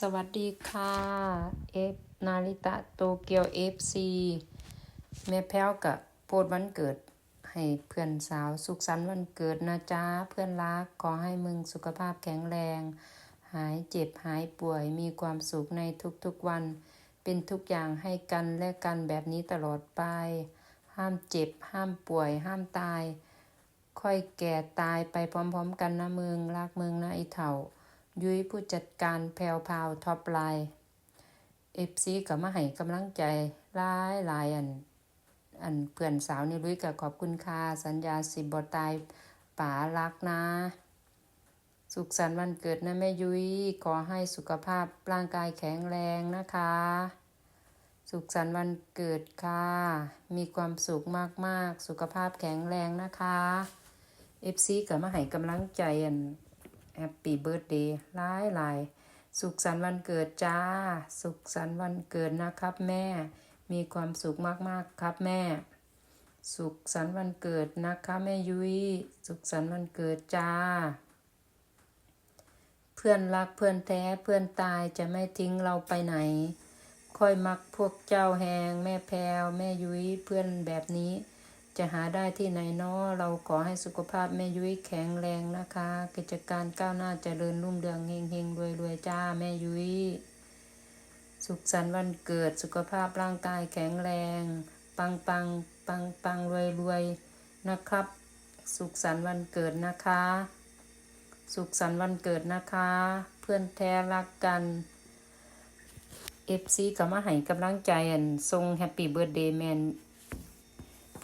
สวัสดีค่ะเอฟนาริตะโตเกียวเอฟซีแม่แพ้วกับโพดวันเกิด ให้เพื่อนสาวสุขสันต์วันเกิดนะจ๊ะ เพื่อนรักขอให้มึงสุขภาพแข็งแรง หายเจ็บหายป่วยมีความสุขในทุกๆวัน เป็นทุกอย่างให้กันและกันแบบนี้ตลอดไป ห้ามเจ็บ ห้ามป่วย ห้ามตาย ค่อยแก่ตายไปพร้อมๆกันนะมึงรักมึงนะไอเถ่า ยุ้ยผู้จัดการแพรวพาวท็อปไลน์เอฟซีกับมาให้กำลังใจหลายหลายอัน อันเพื่อนสาวนี่ลุยกับขอบคุณค่ะสัญญาสิบบตายป๋ารักนะ สุขสันต์วันเกิดนะแม่ยุ้ยขอให้สุขภาพร่างกายแข็งแรงนะคะ สุขสันต์วันเกิดค่ะ มีความสุขมากๆ สุขภาพแข็งแรงนะคะเอฟซีกับมาให้กำลังใจอัน แฮปปี้เบิร์ดเดย์หลายหลายสุขสันต์วันเกิดจ้า สุขสันต์วันเกิดนะครับแม่ มีความสุขมากๆครับแม่ สุขสันต์วันเกิดนะคะแม่ยุ้ย สุขสันต์วันเกิดจ้า เพื่อนรักเพื่อนแท้เพื่อนตายจะไม่ทิ้งเราไปไหน ค่อยมักพวกเจ้าแหงแม่แพวแม่ยุ้ยเพื่อนแบบนี้ จะหาได้ที่ไหนเนาะเราขอให้สุขภาพแม่ยุ้ยแข็งแรงนะคะ กิจการก้าวหน้าเจริญรุ่งเรืองเฮงเฮงรวยรวยจ้าแม่ยุ้ยสุขสันต์วันเกิดสุขภาพร่างกายแข็งแรง ปังปังปังปังรวยรวยนะครับ สุขสันต์วันเกิดนะคะ สุขสันต์วันเกิดนะคะ เพื่อนแท้รักกันเอฟซีก็มาให้กำลังใจอันทรงแฮปปี้เบิร์ดเดย์แมน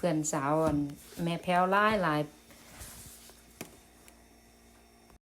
เพื่อนสาวอันแม่แพ้วหลายหลาย